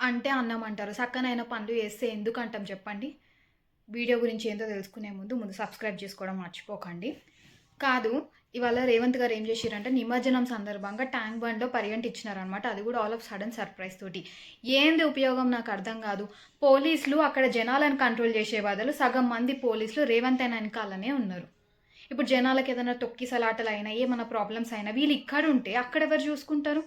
అంటే అన్నం అంటారు. చక్కనైన పనులు చేస్తే ఎందుకు అంటాం చెప్పండి? వీడియో గురించి ఏంటో తెలుసుకునే ముందు ముందు సబ్స్క్రైబ్ చేసుకోవడం మర్చిపోకండి. కాదు ఇవాళ రేవంత్ గారు ఏం చేశారంటే నిమజ్జనం సందర్భంగా ట్యాంక్ బండ్లో పర్యటించినారనమాట అది కూడా ఆల్ ఆఫ్ సడన్ సర్ప్రైజ్ తోటి. ఏంది ఉపయోగం? నాకు అర్థం కాదు. పోలీసులు అక్కడ జనాలను కంట్రోల్ చేసే బదులు సగం మంది పోలీసులు రేవంత్ అయిన వెనకాలనే ఉన్నారు. ఇప్పుడు జనాలకు ఏదైనా తొక్కిసలాటలు అయినా ఏమైనా ప్రాబ్లమ్స్ అయినా వీళ్ళు ఇక్కడ ఉంటే అక్కడ ఎవరు చూసుకుంటారు?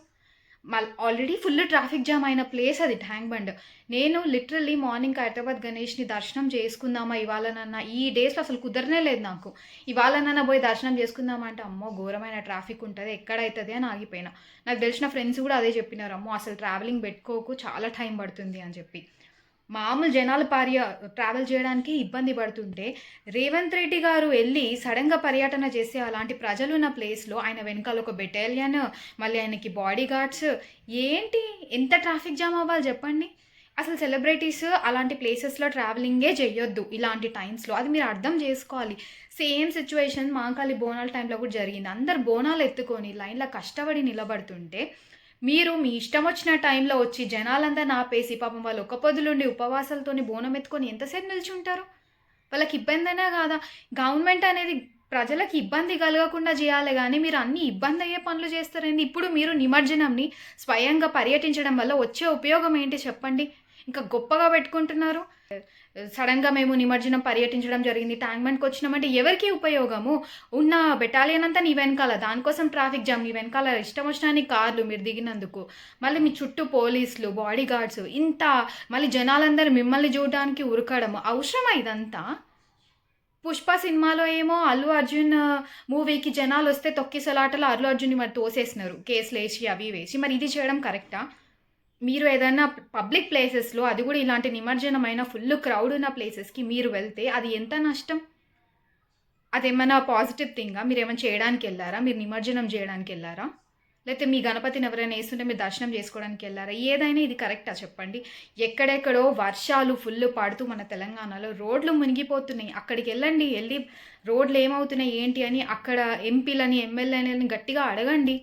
ఆల్రెడీ ఫుల్ ట్రాఫిక్ జామ్ అయిన ప్లేస్ అది ట్యాంక్ బండ్ నేను లిటరల్లీ మార్నింగ్ హైదరాబాద్ గణేష్ని దర్శనం చేసుకుందామా ఇవాళనన్నా ఈ డేస్లో అసలు కుదరనే లేదు నాకు. ఇవాళనన్నా పోయి దర్శనం చేసుకుందామా అంటే అమ్మో ఘోరమైన ట్రాఫిక్ ఉంటుంది ఎక్కడైతుంది అని ఆగిపోయినా. నాకు తెలిసిన ఫ్రెండ్స్ కూడా అదే చెప్పినారు అమ్మో అసలు ట్రావెలింగ్ పెట్టుకోకు చాలా టైం పడుతుంది అని చెప్పి. మామూలు జనాలు పర్య ట్రావెల్ చేయడానికి ఇబ్బంది పడుతుంటే రేవంత్ రెడ్డి గారు వెళ్ళి సడన్గా పర్యటన చేసి అలాంటి ప్రజలు ఉన్న ప్లేస్లో ఆయన వెనకాల ఒక బెటాలియన్ మళ్ళీ ఆయనకి బాడీ గార్డ్స్ ఏంటి? ఎంత ట్రాఫిక్ జామ్ అవ్వాలి చెప్పండి? అసలు సెలబ్రిటీస్ అలాంటి ప్లేసెస్లో ట్రావెలింగే చేయొద్దు ఇలాంటి టైమ్స్లో. అది మీరు అర్థం చేసుకోవాలి. సేమ్ సిచ్యువేషన్ మాకాలి బోనాల టైంలో కూడా జరిగింది. అందరు బోనాలు ఎత్తుకొని లైన్లో కష్టపడి నిలబడుతుంటే మీరు మీ ఇష్టం వచ్చిన టైంలో వచ్చి జనాలంతా నాపేసి పాపం వాళ్ళు ఒక పొద్దులుండి ఉపవాసాలతోని బోనం ఎత్తుకొని ఎంతసేపు నిల్చుంటారు? వాళ్ళకి ఇబ్బంది అయినా కాదా? గవర్నమెంట్ అనేది ప్రజలకు ఇబ్బంది కలగకుండా చేయాలి కానీ మీరు అన్ని ఇబ్బంది అయ్యే పనులు చేస్తారండి. ఇప్పుడు మీరు నిమజ్జనంని స్వయంగా పర్యటించడం వల్ల వచ్చే ఉపయోగం ఏంటి చెప్పండి? ఇంకా గొప్పగా పెట్టుకుంటున్నారు. సడన్గా మేము నిమజ్జనం పర్యటించడం జరిగింది. ట్యాంక్ బండ్కి వచ్చినామంటే ఎవరికి ఉపయోగము? ఉన్న బెటాలియన్ అంతా నీ వెనకాల. దానికోసం ట్రాఫిక్ జామ్ నీ వెనకాల. ఇష్టం వచ్చిన కార్లు మీరు దిగినందుకు. మళ్ళీ మీ చుట్టూ పోలీసులు బాడీ గార్డ్స్ ఇంత మళ్ళీ జనాలందరూ మిమ్మల్ని చూడడానికి ఉరకడం అవసరమా ఇదంతా? పుష్ప సినిమాలో ఏమో అల్లు అర్జున్ మూవీకి జనాలు వస్తే తొక్కిసలాటలో అల్లు అర్జున్ని మరి తోసేసినారు. కేసులు వేసి అవి వేసి. మరి ఇది చేయడం కరెక్టా? మీరు ఏదైనా పబ్లిక్ ప్లేసెస్లో అది కూడా ఇలాంటి నిమజ్జనమైన ఫుల్ క్రౌడ్ ఉన్న ప్లేసెస్కి మీరు వెళ్తే అది ఎంత నష్టం? అదేమన్నా పాజిటివ్ థింగా మీరు ఏమైనా చేయడానికి వెళ్ళారా? మీరు నిమజ్జనం చేయడానికి వెళ్ళారా? లేకపోతే మీ గణపతిని ఎవరైనా వేస్తుంటే మీరు దర్శనం చేసుకోవడానికి వెళ్ళారా? ఏదైనా ఇది కరెక్టా చెప్పండి. ఎక్కడెక్కడో వర్షాలు ఫుల్ పాడుతూ మన తెలంగాణలో రోడ్లు మునిగిపోతున్నాయి. అక్కడికి వెళ్ళండి. వెళ్ళి రోడ్లు ఏమవుతున్నాయి ఏంటి అని అక్కడ ఎంపీలని ఎమ్మెల్యేలని గట్టిగా అడగండి.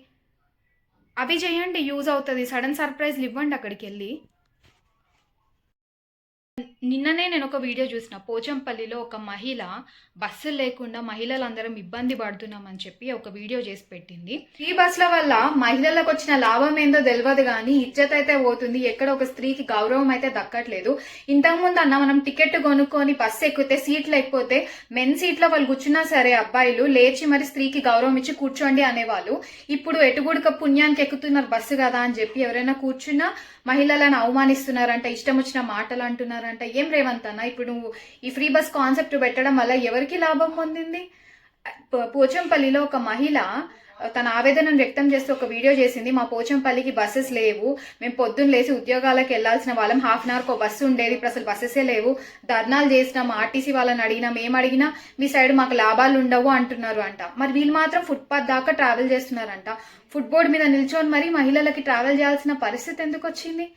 అవి చేయండి యూజ్ అవుతుంది. సడన్ సర్ప్రైజ్లు ఇవ్వండి అక్కడికి వెళ్ళి నిన్ననే నేను ఒక వీడియో చూసిన. పోచంపల్లిలో ఒక మహిళ బస్సులు లేకుండా మహిళలందరం ఇబ్బంది పడుతున్నామని చెప్పి ఒక వీడియో చేసి పెట్టింది. ఈ బస్సుల వల్ల మహిళలకు వచ్చిన లాభం ఏందో తెలియదు కానీ ఇజ్జత్ అయితే పోతుంది. ఎక్కడ ఒక స్త్రీకి గౌరవం అయితే దక్కట్లేదు. ఇంతకుముందు అన్న మనం టికెట్ కొనుక్కొని బస్సు ఎక్కితే సీట్ లేకపోతే మెన్ సీట్లో వాళ్ళు కూర్చున్నా సరే అబ్బాయిలు లేచి మరి స్త్రీకి గౌరవం ఇచ్చి కూర్చోండి అనేవాళ్ళు. ఇప్పుడు ఎటుగుడుక పుణ్యానికి ఎక్కుతున్నారు బస్సు కదా అని చెప్పి ఎవరైనా కూర్చున్నా మహిళలను అవమానిస్తున్నారంట ఇష్టం వచ్చిన మాటలు అంటున్నారంట ఏం రేవంత్ అన్న? ఇప్పుడు నువ్వు ఈ ఫ్రీ బస్ కాన్సెప్ట్ పెట్టడం వల్ల ఎవరికి లాభం పొందింది? పో- పోచంపల్లిలో ఒక మహిళ తన ఆవేదనను వ్యక్తం చేస్తూ ఒక వీడియో చేసింది. మా పోచంపల్లికి బస్సెస్ లేవు. మేము పొద్దున్న లేచి ఉద్యోగాలకు వెళ్ళాల్సిన వాళ్ళం. హాఫ్ అన్ అవర్కి ఒక బస్సు ఉండేది. ఇప్పుడు అసలు బస్సెసే లేవు. ధర్నాలు చేసినాం. ఆర్టీసీ వాళ్ళని అడిగినాం ఏం అడిగినా మీ సైడ్ మాకు లాభాలు ఉండవు అంటున్నారు అంట. మరి వీళ్ళు మాత్రం ఫుట్పాత్ దాకా ట్రావెల్ చేస్తున్నారంట. ఫుట్ బోర్డు మీద నిల్చొని మరి మహిళలకి ట్రావెల్ చేయాల్సిన పరిస్థితి ఎందుకు వచ్చింది?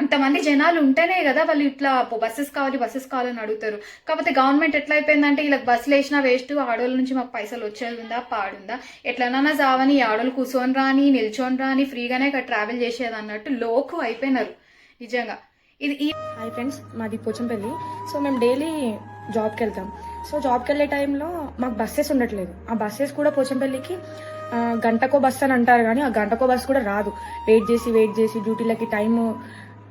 అంతమంది జనాలు ఉంటేనే కదా వాళ్ళు ఇట్లా బస్సెస్ కావాలి బస్సెస్ కావాలని అడుగుతారు. కాకపోతే గవర్నమెంట్ ఎట్లా అయిపోయిందంటే ఇలా బస్సులు వేసినా వేస్ట్ ఆడోళ్ళ నుంచి మాకు పైసలు వచ్చేది ఉందా పాడుందా? ఎట్లనన్నా జావని ఈ ఆడోళ్ళు కూర్చొని రాని నిల్చొని రాని ఫ్రీగానే ఇక్కడ ట్రావెల్ చేసేది అన్నట్టు లోకు అయిపోయినారు. నిజంగా. ఇది ఈ హాయ్ ఫ్రెండ్స్ మాది పోచంపల్లి. సో మేము డైలీ జాబ్కి వెళ్తాం. సో జాబ్కి వెళ్ళే టైంలో మాకు బస్సెస్ ఉండట్లేదు. ఆ బస్సెస్ కూడా పోచంపల్లికి గంటకో బస్ అని అంటారు కానీ ఆ గంటకో బస్ కూడా రాదు. వెయిట్ చేసి వెయిట్ చేసి డ్యూటీలకి టైం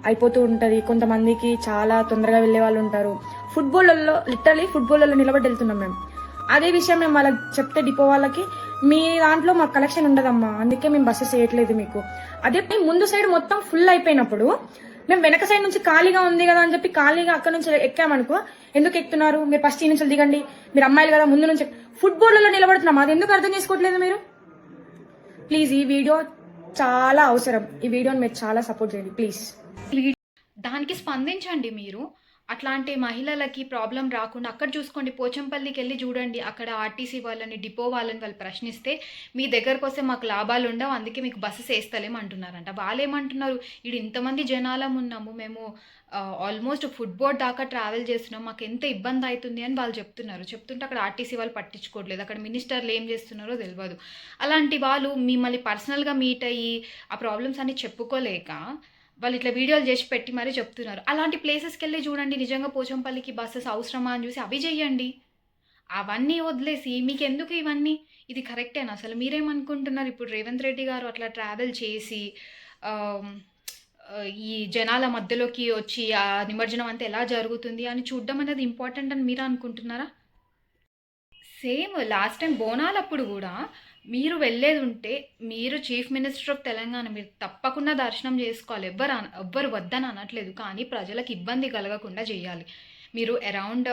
అయిపోతూ ఉంటుంది. కొంతమందికి చాలా తొందరగా వెళ్ళే వాళ్ళు ఉంటారు. ఫుట్బాల్లో లిటరలీ ఫుట్బాల్లో నిలబడి వెళ్తున్నాం మేము. అదే విషయం మేము వాళ్ళకి చెప్తే డిపో వాళ్ళకి మీ దాంట్లో మాకు కలెక్షన్ ఉండదమ్మా. అందుకే మేము బస్సెస్ వేయట్లేదు మీకు. అదే ముందు సైడ్ మొత్తం ఫుల్ అయిపోయినప్పుడు మేము వెనక సైడ్ నుంచి ఖాళీగా ఉంది కదా అని చెప్పి ఖాళీగా అక్కడ నుంచి ఎక్కామనుకో ఎందుకు ఎక్కుతున్నారు? మీరు ఫస్ట్ ఈ నుంచి దిగండి. మీరు అమ్మాయిలు కదా ముందు నుంచి ఫుట్బాల్లో నిలబడుతున్నాం. అది ఎందుకు అర్థం చేసుకోవట్లేదు మీరు? ప్లీజ్ ఈ వీడియో చాలా అవసరం. ఈ వీడియోని మీరు చాలా సపోర్ట్ చేయండి. ప్లీజ్ దానికి స్పందించండి మీరు. అట్లాంటి మహిళలకి ప్రాబ్లం రాకుండా అక్కడ చూసుకోండి. పోచంపల్లికి వెళ్ళి చూడండి. అక్కడ ఆర్టీసీ వాళ్ళని డిపో వాళ్ళని వాళ్ళు ప్రశ్నిస్తే మీ దగ్గరకు వస్తే మాకు లాభాలు ఉండవు. అందుకే మీకు బస్సెస్ వేస్తలేం అంటున్నారంట. వాళ్ళు ఏమంటున్నారు ఇడు ఇంతమంది జనాలం ఉన్నాము. మేము ఆల్మోస్ట్ ఫుట్బోర్డ్ దాకా ట్రావెల్ చేస్తున్నాం. మాకు ఎంత ఇబ్బంది అవుతుంది అని వాళ్ళు చెప్తున్నారు. చెప్తుంటే అక్కడ ఆర్టీసీ వాళ్ళు పట్టించుకోవట్లేదు. అక్కడ మినిస్టర్లు ఏం చేస్తున్నారో తెలియదు అలాంటి వాళ్ళు మిమ్మల్ని పర్సనల్గా మీట్ అయ్యి ఆ ప్రాబ్లమ్స్ అన్ని చెప్పుకోలేక వాళ్ళు ఇట్లా వీడియోలు చేసి పెట్టి మరీ చెప్తున్నారు. అలాంటి ప్లేసెస్కి వెళ్ళి చూడండి నిజంగా పోచంపల్లికి బస్సెస్ అవసరమా అని చూసి అవి చెయ్యండి. అవన్నీ వదిలేసి మీకు ఎందుకు ఇవన్నీ? ఇది కరెక్టేనా అసలు మీరేమనుకుంటున్నారు? ఇప్పుడు రేవంత్ రెడ్డి గారు అట్లా ట్రావెల్ చేసి ఈ జనాల మధ్యలోకి వచ్చి ఆ నిమజ్జనం అంతా ఎలా జరుగుతుంది అని చూడడం అనేది ఇంపార్టెంట్ అని మీరు అనుకుంటున్నారా? సేమ్ లాస్ట్ టైం బోనాలప్పుడు కూడా మీరు వెళ్ళేది ఉంటే మీరు చీఫ్ మినిస్టర్ ఆఫ్ తెలంగాణ మీరు తప్పకుండా దర్శనం చేసుకోవాలి. ఎవ్వరు అన- ఎవ్వరు వద్దని అనట్లేదు. కానీ ప్రజలకు ఇబ్బంది కలగకుండా చేయాలి. మీరు around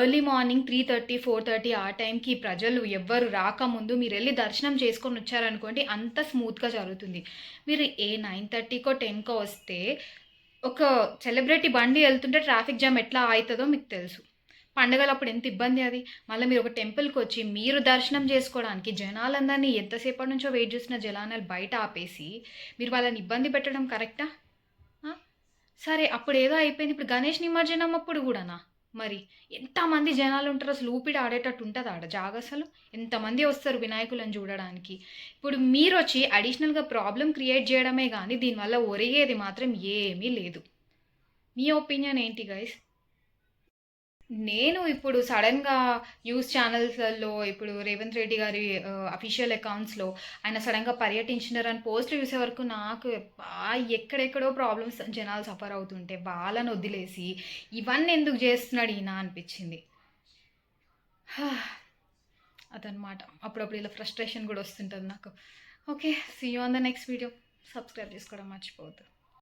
early morning three thirty four thirty ఆ టైంకి ప్రజలు ఎవ్వరు రాకముందు మీరు వెళ్ళి దర్శనం చేసుకొని వచ్చారనుకోండి అంత స్మూత్గా జరుగుతుంది. మీరు ఏ నైన్ థర్టీకో టెన్కో వస్తే ఒక సెలబ్రిటీ బండి వెళ్తుంటే ట్రాఫిక్ జామ్ ఎట్లా అవుతుందో మీకు తెలుసు. పండుగలు అప్పుడు ఎంత ఇబ్బంది అది. మళ్ళీ మీరు ఒక టెంపుల్కి వచ్చి మీరు దర్శనం చేసుకోవడానికి జనాలందరినీ ఎంతసేపటి నుంచో వెయిట్ చేసిన జనాలు బయట ఆపేసి మీరు వాళ్ళని ఇబ్బంది పెట్టడం కరెక్టా సరే అప్పుడు ఏదో అయిపోయింది. ఇప్పుడు గణేష్ నిమజ్జనం అప్పుడు కూడానా? మరి ఎంతమంది జనాలు ఉంటారు? అసలు ఊపిడి ఆడేటట్టు ఉంటుంది ఆడ జాగ అసలు? ఎంతమంది వస్తారు వినాయకులను చూడడానికి? ఇప్పుడు మీరు వచ్చి అడిషనల్గా ప్రాబ్లం క్రియేట్ చేయడమే కానీ దీనివల్ల ఒరిగేది మాత్రం ఏమీ లేదు. మీ ఒపీనియన్ ఏంటి గైస్ నేను ఇప్పుడు సడన్గా న్యూస్ ఛానల్స్లలో ఇప్పుడు రేవంత్ రెడ్డి గారి అఫీషియల్ అకౌంట్స్లో ఆయన సడన్గా పర్యటించినారని పోస్టులు చూసే వరకు నాకు ఎక్కడెక్కడో ప్రాబ్లమ్స్ జనాలు సఫర్ అవుతుంటే వాళ్ళని వదిలేసి ఇవన్నీ ఎందుకు చేస్తున్నాడు ఈయన అనిపించింది. అదనమాట అప్పుడప్పుడు ఇలా ఫ్రస్ట్రేషన్ కూడా వస్తుంటుంది నాకు. Okay see you on the next video subscribe చేసుకోవడం మర్చిపోవద్దు.